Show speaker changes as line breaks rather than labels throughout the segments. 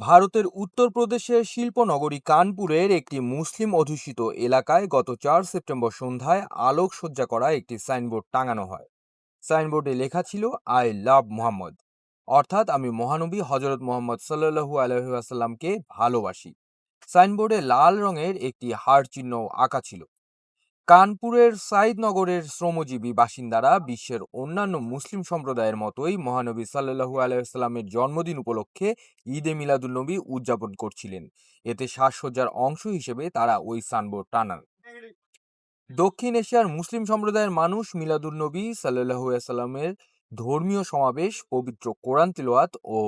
ভারতের উত্তরপ্রদেশের শিল্পনগরী কানপুরের একটি মুসলিম অধ্যুষিত এলাকায় গত চার সেপ্টেম্বর সন্ধ্যায় আলোকসজ্জা করা একটি সাইনবোর্ড টাঙানো হয়। সাইনবোর্ডে লেখা ছিল, আই লাভ মোহাম্মদ। অর্থাৎ আমি মহানবী হজরত মোহাম্মদ সাল্লাহু আলহাসাল্লামকে ভালোবাসি। সাইনবোর্ডে লাল রঙের একটি হাড় চিহ্ন আঁকা ছিল। কানপুরের সাইদনগরের শ্রমজীবী বাসিন্দারা বিশ্বের অন্যান্য মুসলিম সম্প্রদায়ের মতোই মহানবী সাল্লাহু আলাইসাল্লামের জন্মদিন উপলক্ষে ঈদে মিলাদুলনবী উদযাপন করছিলেন। এতে সাজসজ্জার অংশ হিসেবে তারা ওই সানবোর্ড টানান। দক্ষিণ এশিয়ার মুসলিম সম্প্রদায়ের মানুষ মিলাদুলনবী সাল্লাহু সাল্লামের ধর্মীয় সমাবেশ, পবিত্র কোরআন তিলওয়াত ও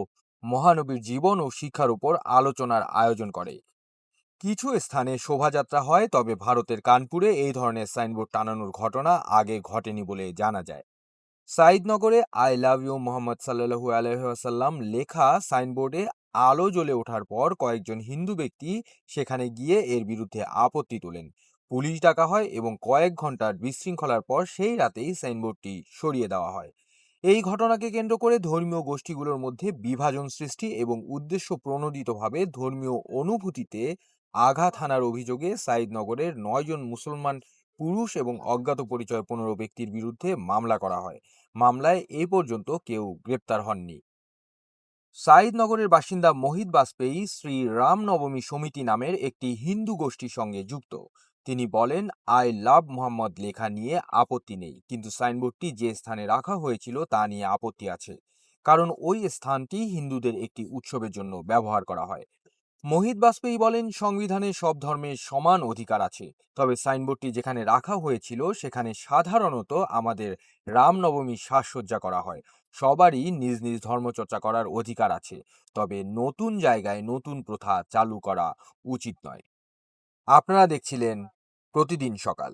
মহানবীর জীবন ও শিক্ষার উপর আলোচনার আয়োজন করে। কিছু স্থানে শোভাযাত্রা হয়, তবে ভারতের কানপুরে এই ধরনের সাইনবোর্ড টানানোর ঘটনা আগে ঘটেনি বলে জানা যায়। সাইদনগরে আই লাভ ইউ মোহাম্মদ সাল্লাহু আলহাসাল্লাম লেখা সাইনবোর্ডে আলো জ্বলে ওঠার পর কয়েকজন হিন্দু ব্যক্তি সেখানে গিয়ে এর বিরুদ্ধে আপত্তি তোলেন। পুলিশ ডাকা হয় এবং কয়েক ঘণ্টার বিশৃঙ্খলার পর সেই রাতেই সাইনবোর্ডটি সরিয়ে দেওয়া হয়। এই ঘটনাকে কেন্দ্র করে ধর্মীয় গোষ্ঠীগুলোর মধ্যে বিভাজন সৃষ্টি এবং উদ্দেশ্য প্রণোদিতভাবে ধর্মীয় অনুভূতিতে আঘাত হানার অভিযোগে সাইদনগরের নয়জন মুসলমান পুরুষ এবং অজ্ঞাত পরিচয় পনেরো ব্যক্তির বিরুদ্ধে মামলা করা হয়। মামলায় এ পর্যন্ত কেউ গ্রেপ্তার হননি। সাইদনগরের বাসিন্দা মোহিত বাজপেয়ী শ্রী রামনবমী সমিতি নামের একটি হিন্দু গোষ্ঠীর সঙ্গে যুক্ত। তিনি বলেন, আই লাভ মোহাম্মদ লেখা নিয়ে আপত্তি নেই, কিন্তু সাইনবোর্ডটি যে স্থানে রাখা হয়েছিল তা নিয়ে আপত্তি আছে। কারণ ওই স্থানটি হিন্দুদের একটি উৎসবের জন্য ব্যবহার করা হয়। মোহিত বাজপেয়ী বলেন, সংবিধানে সব ধর্মের সমান অধিকার আছে। তবে সাইনবোর্ডটি যেখানে রাখা হয়েছিল, সেখানে সাধারণত আমাদের রামনবমী সাজসজ্জা করা হয়। সবারই নিজ নিজ ধর্মচর্চা করার অধিকার আছে। তবে নতুন জায়গায় নতুন প্রথা চালু করা উচিত নয়। আপনারা দেখছিলেন প্রতিদিন সকাল।